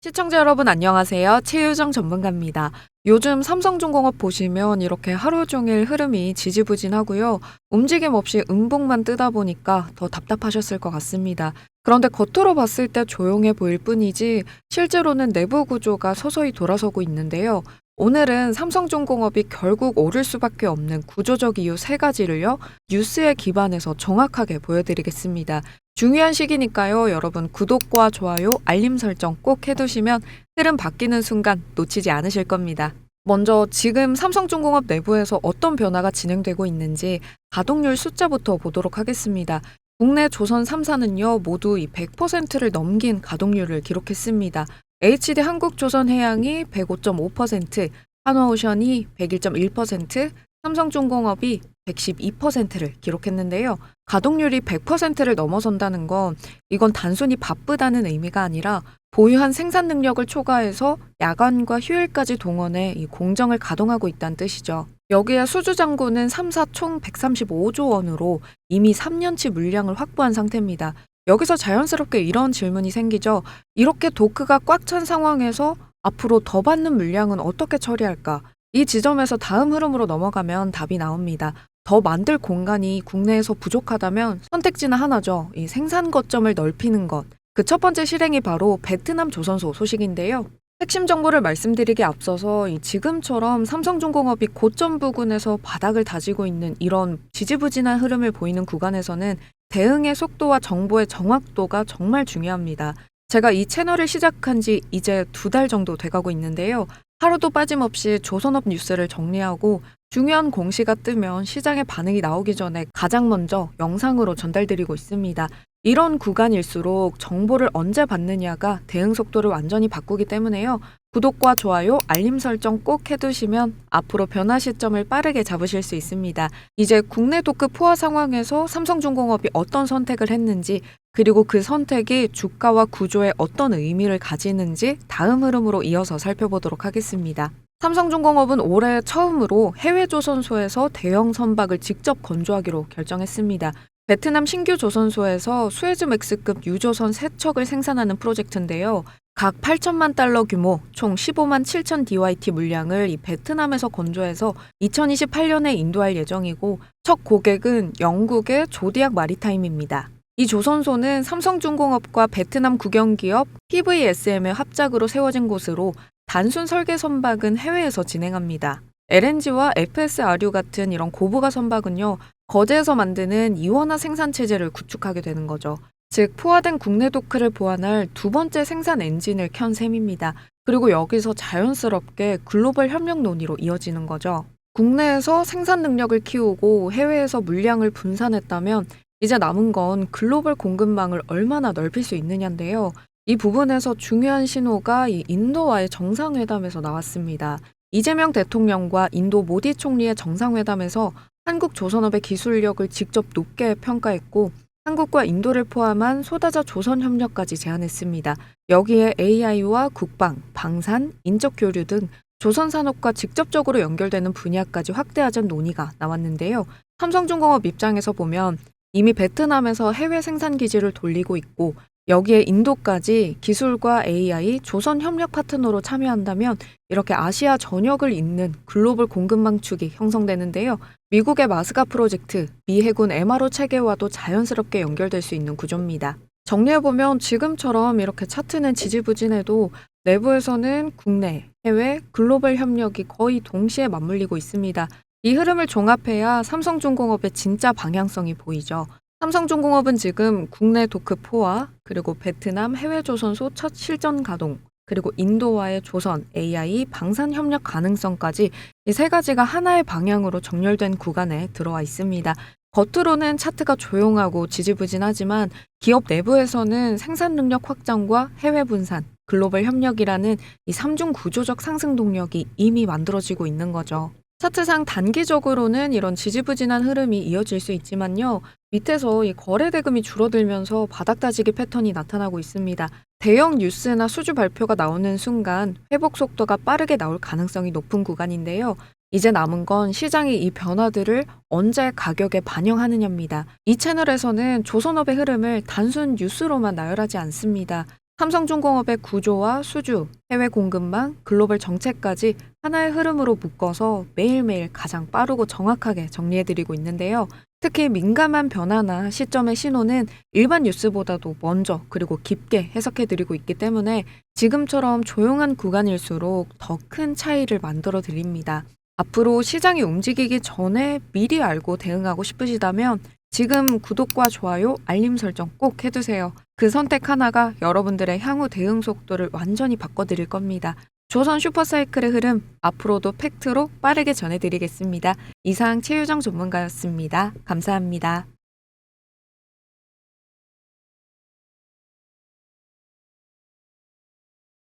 시청자 여러분 안녕하세요. 최유정 전문가입니다. 요즘 삼성중공업 보시면 이렇게 하루 종일 흐름이 지지부진하고요. 움직임 없이 음봉만 뜨다 보니까 더 답답하셨을 것 같습니다. 그런데 겉으로 봤을 때 조용해 보일 뿐이지 실제로는 내부 구조가 서서히 돌아서고 있는데요. 오늘은 삼성중공업이 결국 오를 수밖에 없는 구조적 이유 세 가지를요. 뉴스에 기반해서 정확하게 보여드리겠습니다. 중요한 시기니까요. 여러분 구독과 좋아요, 알림 설정 꼭 해두시면 흐름 바뀌는 순간 놓치지 않으실 겁니다. 먼저 지금 삼성중공업 내부에서 어떤 변화가 진행되고 있는지 가동률 숫자부터 보도록 하겠습니다. 국내 조선 3사는요 모두 이 100%를 넘긴 가동률을 기록했습니다. HD 한국조선해양이 105.5%, 한화오션이 101.1%, 삼성중공업이 112%를 기록했는데요. 가동률이 100%를 넘어선다는 건 이건 단순히 바쁘다는 의미가 아니라 보유한 생산 능력을 초과해서 야간과 휴일까지 동원해 이 공정을 가동하고 있다는 뜻이죠. 여기에 수주장고는 3사 총 135조 원으로 이미 3년치 물량을 확보한 상태입니다. 여기서 자연스럽게 이런 질문이 생기죠. 이렇게 도크가 꽉 찬 상황에서 앞으로 더 받는 물량은 어떻게 처리할까? 이 지점에서 다음 흐름으로 넘어가면 답이 나옵니다. 더 만들 공간이 국내에서 부족하다면 선택지는 하나죠. 이 생산 거점을 넓히는 것. 그 첫 번째 실행이 바로 베트남 조선소 소식인데요. 핵심 정보를 말씀드리기 앞서서 이 지금처럼 삼성중공업이 고점 부근에서 바닥을 다지고 있는 이런 지지부진한 흐름을 보이는 구간에서는 대응의 속도와 정보의 정확도가 정말 중요합니다. 제가 이 채널을 시작한 지 이제 두 달 정도 돼가고 있는데요. 하루도 빠짐없이 조선업 뉴스를 정리하고 중요한 공시가 뜨면 시장의 반응이 나오기 전에 가장 먼저 영상으로 전달드리고 있습니다. 이런 구간일수록 정보를 언제 받느냐가 대응 속도를 완전히 바꾸기 때문에요. 구독과 좋아요, 알림 설정 꼭 해두시면 앞으로 변화 시점을 빠르게 잡으실 수 있습니다. 이제 국내 도급 포화 상황에서 삼성중공업이 어떤 선택을 했는지 그리고 그 선택이 주가와 구조에 어떤 의미를 가지는지 다음 흐름으로 이어서 살펴보도록 하겠습니다. 삼성중공업은 올해 처음으로 해외 조선소에서 대형 선박을 직접 건조하기로 결정했습니다. 베트남 신규 조선소에서 수에즈맥스급 유조선 3척을 생산하는 프로젝트인데요. 각 8천만 달러 규모 총 15만 7천 DYT 물량을 이 베트남에서 건조해서 2028년에 인도할 예정이고 첫 고객은 영국의 조디악 마리타임입니다. 이 조선소는 삼성중공업과 베트남 국영기업 PVSM의 합작으로 세워진 곳으로 단순 설계 선박은 해외에서 진행합니다. LNG와 FSRU 같은 이런 고부가 선박은요, 거제에서 만드는 이원화 생산 체제를 구축하게 되는 거죠. 즉, 포화된 국내 도크를 보완할 두 번째 생산 엔진을 켠 셈입니다. 그리고 여기서 자연스럽게 글로벌 협력 논의로 이어지는 거죠. 국내에서 생산 능력을 키우고 해외에서 물량을 분산했다면 이제 남은 건 글로벌 공급망을 얼마나 넓힐 수 있느냐인데요. 이 부분에서 중요한 신호가 이 인도와의 정상회담에서 나왔습니다. 이재명 대통령과 인도 모디 총리의 정상회담에서 한국 조선업의 기술력을 직접 높게 평가했고 한국과 인도를 포함한 소다자 조선 협력까지 제안했습니다. 여기에 AI와 국방, 방산, 인적 교류 등 조선 산업과 직접적으로 연결되는 분야까지 확대하자는 논의가 나왔는데요. 삼성중공업 입장에서 보면 이미 베트남에서 해외 생산 기지를 돌리고 있고 여기에 인도까지 기술과 AI, 조선 협력 파트너로 참여한다면 이렇게 아시아 전역을 잇는 글로벌 공급망 축이 형성되는데요. 미국의 마스가 프로젝트, 미 해군 MRO 체계와도 자연스럽게 연결될 수 있는 구조입니다. 정리해보면 지금처럼 이렇게 차트는 지지부진해도 내부에서는 국내, 해외, 글로벌 협력이 거의 동시에 맞물리고 있습니다. 이 흐름을 종합해야 삼성중공업의 진짜 방향성이 보이죠. 삼성중공업은 지금 국내 도크 포화, 그리고 베트남 해외 조선소 첫 실전 가동, 그리고 인도와의 조선, AI, 방산 협력 가능성까지 이 세 가지가 하나의 방향으로 정렬된 구간에 들어와 있습니다. 겉으로는 차트가 조용하고 지지부진하지만 기업 내부에서는 생산 능력 확장과 해외 분산, 글로벌 협력이라는 이 삼중 구조적 상승 동력이 이미 만들어지고 있는 거죠. 차트상 단기적으로는 이런 지지부진한 흐름이 이어질 수 있지만요. 밑에서 이 거래 대금이 줄어들면서 바닥 다지기 패턴이 나타나고 있습니다. 대형 뉴스나 수주 발표가 나오는 순간 회복 속도가 빠르게 나올 가능성이 높은 구간인데요. 이제 남은 건 시장이 이 변화들을 언제 가격에 반영하느냐입니다. 이 채널에서는 조선업의 흐름을 단순 뉴스로만 나열하지 않습니다. 삼성중공업의 구조와 수주, 해외 공급망, 글로벌 정책까지 하나의 흐름으로 묶어서 매일매일 가장 빠르고 정확하게 정리해드리고 있는데요. 특히 민감한 변화나 시점의 신호는 일반 뉴스보다도 먼저 그리고 깊게 해석해드리고 있기 때문에 지금처럼 조용한 구간일수록 더 큰 차이를 만들어 드립니다. 앞으로 시장이 움직이기 전에 미리 알고 대응하고 싶으시다면 지금 구독과 좋아요, 알림 설정 꼭 해두세요. 그 선택 하나가 여러분들의 향후 대응 속도를 완전히 바꿔드릴 겁니다. 조선 슈퍼사이클의 흐름 앞으로도 팩트로 빠르게 전해드리겠습니다. 이상 최유정 전문가였습니다. 감사합니다.